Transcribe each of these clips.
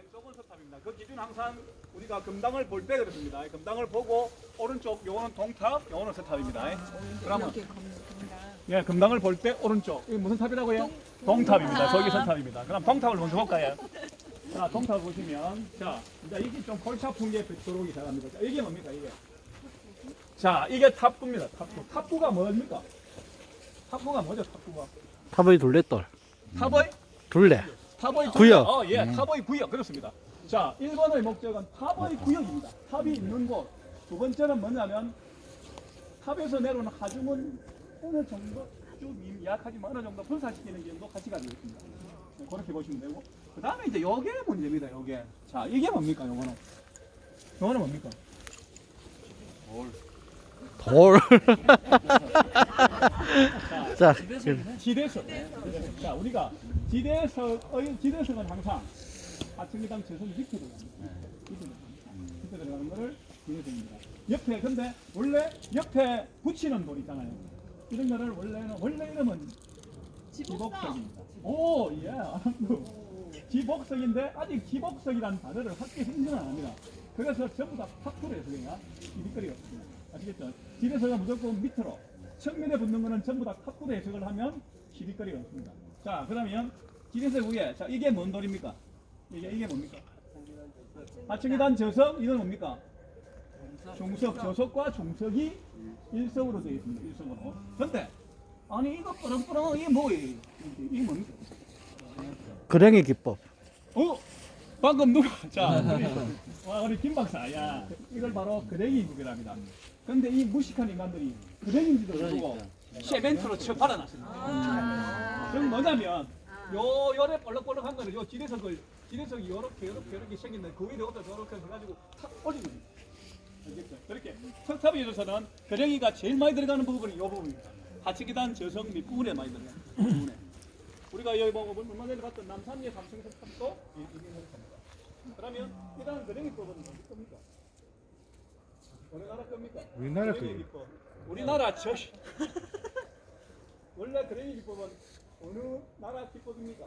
왼쪽은 서탑입니다. 그 기준 항상 우리가 금당을 볼 때 그렇습니다. 금당을 보고 오른쪽 요거는 동탑, 요거는 서탑입니다. 그러면. 예, 금당을 볼 때 오른쪽. 이게 무슨 탑이라고요? 동탑입니다. 저기 서탑입니다. 그럼 동탑을 먼저 볼까요? 자, 동탑 보시면 자, 이제 이게 좀 골치 아픈 게 들어오기 시작합니다. 자, 이게 뭡니까 이게? 자, 이게 탑구입니다. 탑구. 탑구가 뭡니까? 탑구가 뭐죠? 탑구가? 탑의 둘레돌. 탑의 둘레. 탑의 구역. 어, 예, 탑의 구역 그렇습니다. 자, 1번의 목적은 탑의 구역입니다. 탑이 있는 곳. 두 번째는 뭐냐면 탑에서 내려오는 하중은 어느 정도 좀 약하지만 어느 정도 분산시키는 정도 가치가 되겠습니다. 네, 그렇게 보시면 되고 그 다음에 이제 요게 문제입니다. 요게 자 이게 뭡니까? 요거는 요거는 뭡니까? 돌. 자, 자, 지대석. 자, 우리가 지대석의 지대석은 항상 하층계단 재선 밑에. 밑에 들어가는 거를 지대석입니다. 옆에 근데 원래 옆에 붙이는 돌 있잖아요. 이런 거를 원래는 원래 이름은 지복석입니다. 오, 예. 지복석인데 아직 지복석이라는 단어를 확실히 인정을 안 합니다. 그래서 전부 다 탁구로 해석해야 이뒷거리가 없습니다. 아시겠죠? 지대석은 무조건 밑으로 측면에 붙는 거는 전부 다 탁구로 해석을 하면 시비거리가 없습니다. 자, 그러면 지대석 위에 자 이게 뭔 돌입니까? 이게 이게 뭡니까? 하층계단 저석 이건 뭡니까? 중석 저석과 중석이 일석으로 되어 있습니다. 일석으로. 근데 아니 이거 뻐렁뻐렁 이게 뭐예요? 이게 뭡니까? 그랭이 기법. 어? 방금 누가 자 우리, 와, 우리 김 박사 야 이걸 바로 그랭이 무게랍니다. 근데 이 무식한 인간들이 그랭인지도 모르고 세멘트로 쳐 발라놨습니다. 그럼 뭐냐면 요 열에 볼록볼록한 거는 요 지대석을 지대석이 요렇게 요렇게 요렇게 생겼는데 그 위에 여기다 저렇게 해가지고 탁 올리는 거예요. 알겠죠? 그렇게 석탑에 있어서는 그랭이가 제일 많이 들어가는 부분이 이 부분입니다. 하치기단 저성 밑부분에 많이 들어가요. 부분에. 우리가 여기 보고 얼마 전에 봤던 남산의 삼층 석탑도 이- 이게 석탑입니다. 그러면 일단 그랭이 법은 어디 겁니까? 어느 나라 겁니까? 우리나라 거예요. 기법. 우리나라 저 원래 그랭이 기법은 어느 나라 기법입니까?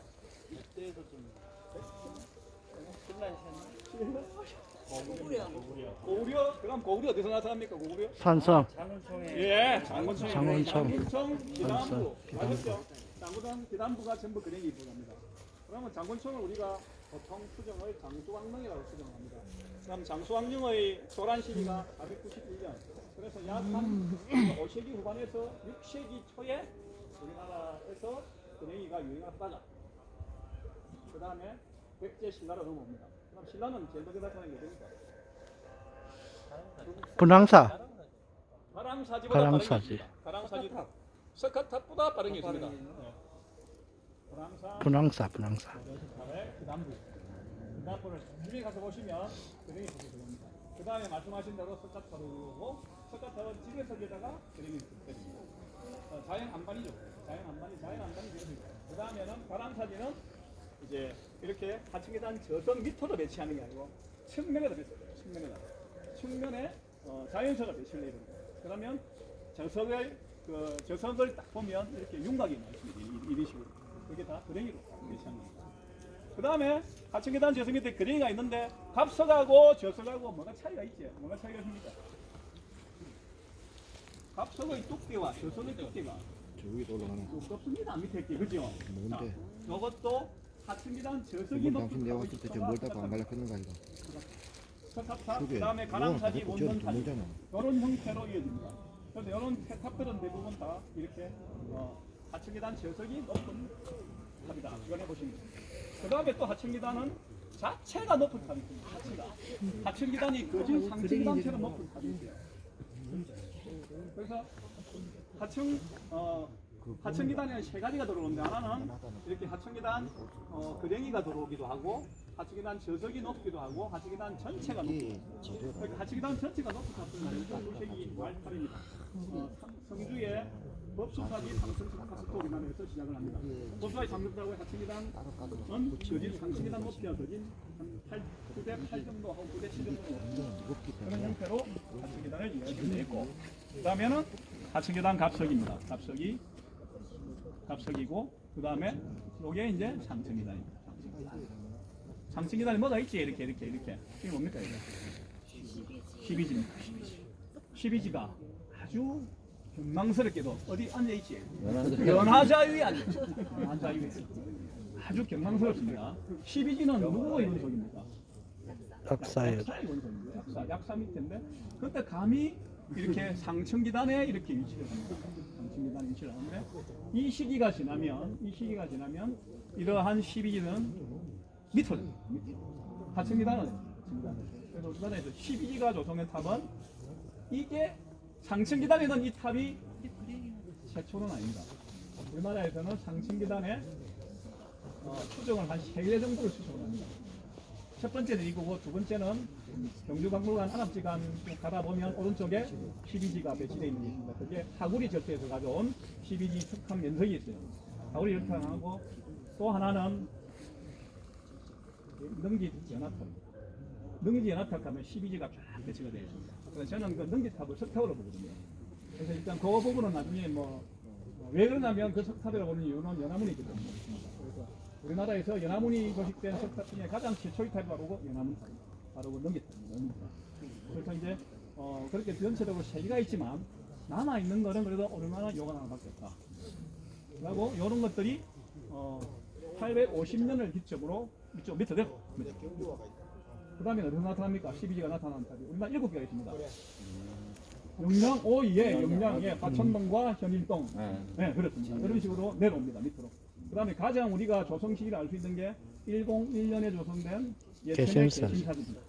고구려 그럼 고구려 어디서 나타납니까 고구려? 산성. 예, 장군청. 장군청. 장군청 기단부. 맞았죠? 장군청 기단부가 전부 그랭이 부갑니다. 그러면 장군청을 우리가 보통 추정의 장수왕릉이라고 추정합니다. 그럼 장수왕릉의 소란 시기가 491년. 그래서 약한 5세기 후반에서 6세기 초에 우리나라에서 그랭이가 유행하다가 그 다음에 백제 신라로 넘어옵니다. 그럼 신라는 제일 먼저 나타나는 게 됩니까? 분황사. 가랑사지보다 가랑사지. 가랑사지 탑. 석가탑보다 빠른 게 있습니다. 분황사. 분황사. 그 다음에 말씀하신 대로 석가탑을 이루고 석가탑은 지뢰석에다가 그림이 됩니다. 어, 자연 안반이죠. 자연 안반이 자연 안반이 되었습니다. 그 다음에는 가랑사지는 이제 이렇게 하층계단 저성 밑으로 배치하는 게 아니고 측면에다 배치해요. 측면에다. 측면에 어, 자연석을 배치를 됩니다. 그러면 저석의 그 저석을 딱 보면 이렇게 윤곽이 나있습니다. 이- 이런 식으로. 그게 다 그랭이로 배치한 겁니다. 그 다음에 하층계단 저석 밑에 그랭이가 있는데 갑석하고 저석하고 뭐가 차이가 있죠? 뭐가 차이가 있습니까? 갑석의 두께와 저석의 두께가 저기 올라가는 두껍습니다. 밑에 게 그죠? 뭔데? 자, 이것도 하층계단 저석이 높은 내가 봤을 때저 멀다고 안 석탑. 갈라 끊는 거 아이가? 석탑탑, 저게 그다음에 이거는 가랑사지, 원전사지. 이런 형태로 이어집니다. 그래서 이런 탑들은 대부분 다 이렇게 어, 하층계단 저석이 높은 탑이다. 해보시면 됩니다. 그 다음에 또 하층계단은 자체가 높은 탑이 있습니다. 자체가. 하층계단이 거진 상층계단처럼 높은 탑이 있어요. 그래서 하층 어, 하층계단에는 세 가지가 들어오는데 하나는 이렇게 하층계단 어, 그랭이가 들어오기도 하고 하층계단 저석이 높기도 하고 하층계단 전체가 재료가 그러니까 하층계단 전체가 높은 탑은 19세기 말탈입니다. 어, 성- 성주의 법수사기 상승스카스토 우리나라에서 시작을 합니다. 법수사기 상승스하고 하층계단은 거진 상층계단 높이가 한 8, 9대 8 정도 하고 9대 7 정도 그런 형태로 하층계단을 이해하시면 되고 그 다음에는 하층계단 갑석입니다. 갑석이 갑석이고 그 다음에 요게 이제 상층계단입니다. 상층 계단에 뭐가 있지? 이렇게 이렇게 이렇게. 이게 뭡니까 이게? 12지입니다. 12지. 12지가 아주 경망스럽게도 어디 앉아 있지? 연하자유에 앉아 있죠. 연하자유에. 아주 경망스럽습니다. 12지는 누구의 원석입니까? 약사예요. 약사의 원석입니다. 약사, 약사 밑인데 그때 감히 이렇게 상층기단에 이렇게 위치를 합니다. 상층기단에 위치를 하는데 이 시기가 지나면 이 시기가 지나면 이러한 12지는 밑으로. 하층기단은 하층기단. 그래서 우리나라에서 12지가 조성된 탑은 이게 상층 기단에는 이 탑이 최초는 아닙니다. 우리나라에서는 상층 기단에 어, 추정을 한세개 정도를 추정을 합니다. 첫 번째는 이거고 두 번째는 경주박물관 쭉 가다 보면 오른쪽에 12지가 배치되어 있는 게 있습니다. 그게 하구리 절도에서 가져온 12지 특함 연석이 있어요. 하구리 절도하고 또 하나는 능지 연합탑입니다. 능지 연합탑 하면 12지가 쫙 배치가 되어 있습니다. 저는 그 능지탑을 석탑으로 보거든요. 그래서 일단 그 부분은 나중에 뭐, 어, 왜 그러냐면 그 석탑이라고 보는 이유는 연화문이기 때문에. 그래서 우리나라에서 연화문이 도식된 석탑 중에 가장 최초의 탑이 바로 그 연화문 탑입니다. 바로 그 능지탑입니다. 능지탑. 그래서 이제 어, 그렇게 전체적으로 세 개가 있지만 남아 있는 거는 그래도 얼마나 요가 하나밖에 없다. 그리고 이런 것들이 어, 850년을 기점으로 이쪽 밑에 되고 그 다음에 어디서 나타납니까? 12지가 나타나는 탑이 우리나라 일곱 개가 있습니다. 영양 오이에 영양에 과천동과 현일동 네, 그렇습니다. 그런 식으로 내려옵니다, 밑으로. 그 다음에 가장 우리가 조성 시기를 알 수 있는 게 101년에 조성된 예천의 개심사. 개심사입니다.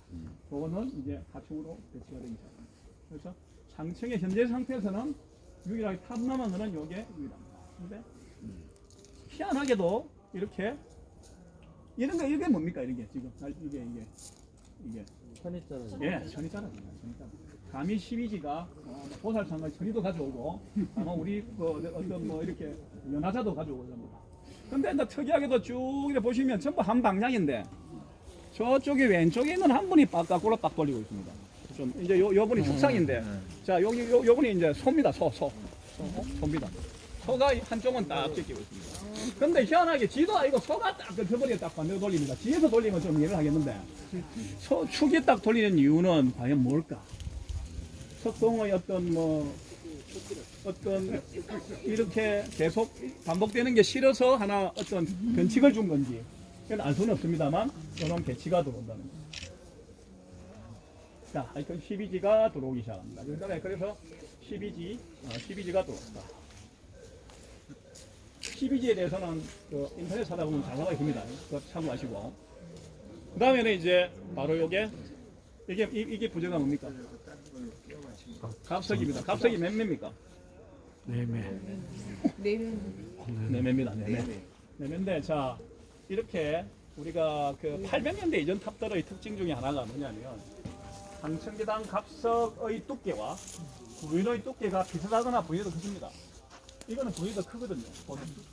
그거는 이제 하층으로 배치가 되기 시작합니다. 그래서 상층의 현재 상태에서는 유일하게 탑남한 거는 요게 유일합니다. 근데 희한하게도 이렇게 이런 거 이게 뭡니까 이게 지금 아, 이게 이게 이게 천이자는 예, 천이 자랍니다. 천이 자랍. 감히 12지가 어, 보살상을 천이도 가져오고 아마 우리 그 어떤 뭐 이렇게 연하자도 가져오고 합니다. 근데 이제 특이하게도 쭉 이렇게 보시면 전부 한 방향인데 저쪽에 왼쪽에 있는 한 분이 바깥으로 딱 돌리고 있습니다. 좀 이제 요, 요 분이 축상인데 자 여기 요, 요 분이 이제 소입니다. 소, 소. 소, 어? 소입니다. 소가 한쪽은 딱 찢기고 있습니다. 근데 희한하게 지도 아니고 소가 딱 저번에 딱 반대로 돌립니다. 뒤에서 돌리면 좀 이해를 하겠는데 소, 축이 딱 돌리는 이유는 과연 뭘까? 석동의 어떤 뭐 어떤 이렇게 계속 반복되는 게 싫어서 하나 어떤 변칙을 준 건지 그건 알 수는 없습니다만 이런 배치가 들어온다는 거. 자, 하여튼 12지가 들어오기 시작합니다. 그러니까 그래서 12지, 어, 12지가 들어온다. 12지에 대해서는 그 인터넷 찾아보면 자료가 있습니다. 그거 참고하시고. 그 다음에는 이제 바로 요게 이게 이, 이게 부제가 뭡니까? 갑석입니다. 갑석이 몇 매입니까? 네 매. 네 매입니다. 네 매. 네 매인데 자 이렇게 우리가 그 800년대 이전 탑들의 특징 중에 하나가 뭐냐면 상층계단 갑석의 두께와 부인의 두께가 비슷하거나 부위도 크습니다. 이거는 부위가 크거든요.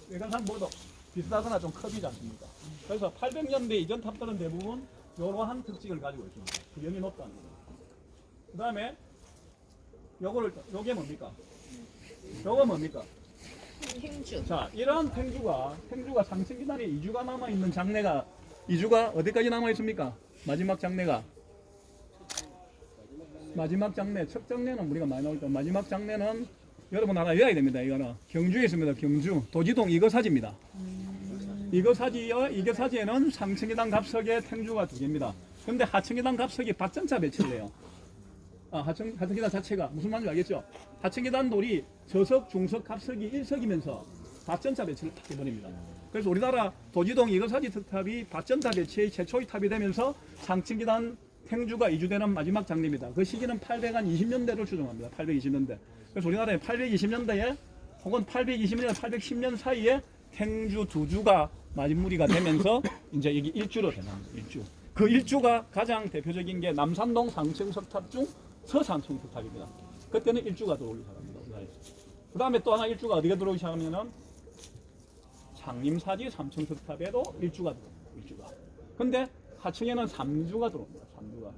외관상 보도 비슷하거나 좀 크지 않습니까? 그래서 800년대 이전 탑들은 대부분 이러한 특징을 가지고 있습니다. 구형이 높다는 거죠. 그 다음에 요거를 요게 뭡니까? 요거 뭡니까? 행주. 자, 이런 탱주가 탱주가 상층 기단에 2주가 남아 있는 장례가 2주가 어디까지 남아 있습니까? 마지막 장례가 마지막 장례 첫 장례는 우리가 많이 나오니까 마지막 장례는 여러분 하나 외워야 됩니다. 이거는 경주에 있습니다. 경주 도지동 이거사지입니다. 이거사지와 이거사지에는 상층계단 갑석의 탱주가 두 개입니다. 근데 하층계단 갑석이 받전차 배치돼요. 아, 하층, 하층계단 자체가 무슨 말인지 알겠죠? 하층계단 돌이 저석, 중석, 갑석이 일석이면서 받전차 배치를 딱 해버립니다. 그래서 우리나라 도지동 이거사지 특탑이 받전차 배치의 최초의 탑이 되면서 상층계단 행주가 이주되는 마지막 장례입니다. 그 시기는 820년대를 추정합니다. 820년대. 그래서 우리나라에 820년대에 혹은 820년, 810년 사이에 행주 두 주가 마무리가 되면서 이제 이게 일주로 거예요. 일주. 그 일주가 가장 대표적인 게 남산동 상층 석탑 중 서상층 석탑입니다. 그때는 일주가 들어오기 시작합니다. 그 다음에 또 하나 일주가 어디가 들어오기 시작하면은 장림사지 삼층 석탑에도 일주가 들어옵니다. 일주가. 근데 하층에는 3주가 들어옵니다. 3주가.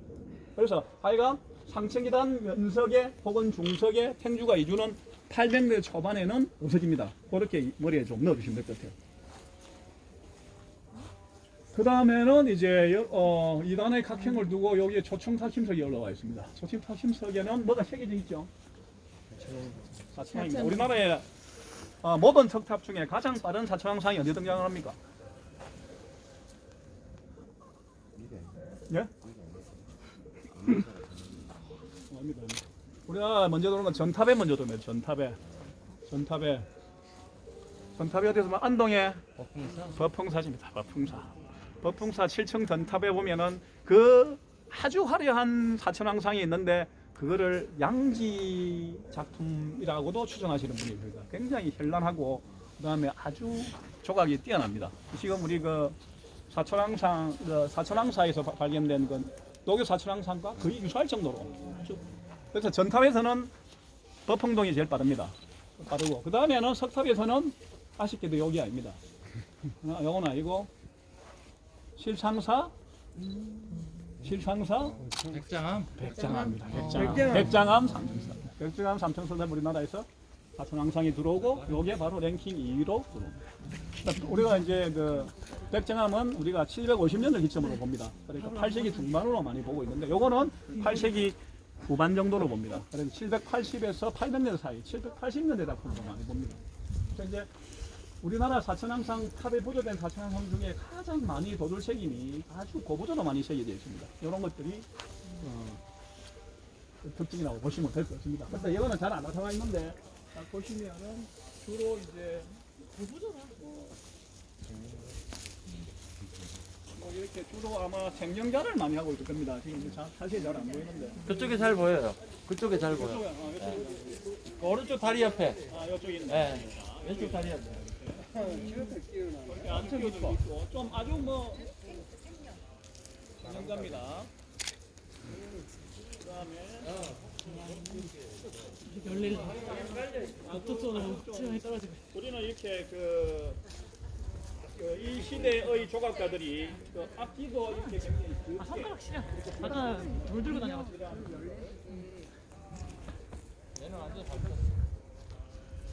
그래서 하여간 상층 계단 면석에 혹은 중석에 행주가 2주는 800년 초반에는 없어집니다. 그렇게 머리에 좀 넣어주시면 될 것 같아요. 그 다음에는 이제 여- 어, 2단의 각형을 두고 여기에 초청 타심석이 올라와 있습니다. 초청 타심석에는 뭐가 새겨져 있죠? 사천왕입니다. 우리나라의 어, 모든 석탑 중에 가장 빠른 사천왕상이 어디 등장을 합니까? 예? 우리가 먼저 도는 건 전탑에 먼저 도면 전탑에 전탑에 전탑이 어디서 면 안동에 법풍사 입니다. 법풍사. 법풍사 7층 전탑에 보면은 그 아주 화려한 사천왕상이 있는데 그거를 양지 작품이라고도 추정하시는 분이 있습니다. 굉장히 현란하고 그다음에 아주 조각이 뛰어납니다. 지금 우리 그 사천왕상 그 사천왕사에서 바- 발견된 건 노교 사천왕상과 거의 유사할 정도로 그래서 전탑에서는 법흥동이 제일 빠릅니다. 빠르고 그 다음에는 석탑에서는 아쉽게도 여기 아닙니다. 아, 요건 아니고 실상사 실상사 백장암 백장암입니다. 백장암 백장암 삼청사 백장암 삼청사는 우리나라에서 사천왕상이 들어오고 요게 바로 랭킹 2위로 들어옵니다. 우리가 이제 그 백장암은 우리가 750년을 기점으로 봅니다. 그러니까 8세기 중반으로 많이 보고 있는데 요거는 8세기 후반 정도로 봅니다. 그래서 780에서 800년 사이, 780년대 작품으로 많이 봅니다. 그래서 이제 우리나라 사천왕상 탑에 보조된 사천왕상 중에 가장 많이 도들 색임이 아주 고부조로 많이 새겨져 있습니다. 이런 것들이 어, 특징이라고 보시면 될 것 같습니다. 근데 이거는 잘 안 나타나 있는데 딱 보시면은 주로 이제 고부조나 뭐, 뭐 이렇게 주로 아마 생명자를 많이 하고 있을 겁니다. 지금 자, 사실 잘 안 보이는데. 그쪽에 잘 보여요. 그쪽에 잘 보여. 아, 이쪽에, 그 오른쪽 다리 옆에. 아, 있네. 네. 왼쪽 다리 옆에. 이렇게 안쪽에 있고 좀 아주 뭐 생명자입니다. 그다음에 열릴 어떻게 체온이 떨어지고 우리는 이렇게 그, 그 이 시대의 조각가들이 그 악기도 이렇게 굉장히 아 손가락 시려 아까 돌 들고 다녀가지고. 얘는 완전 잘.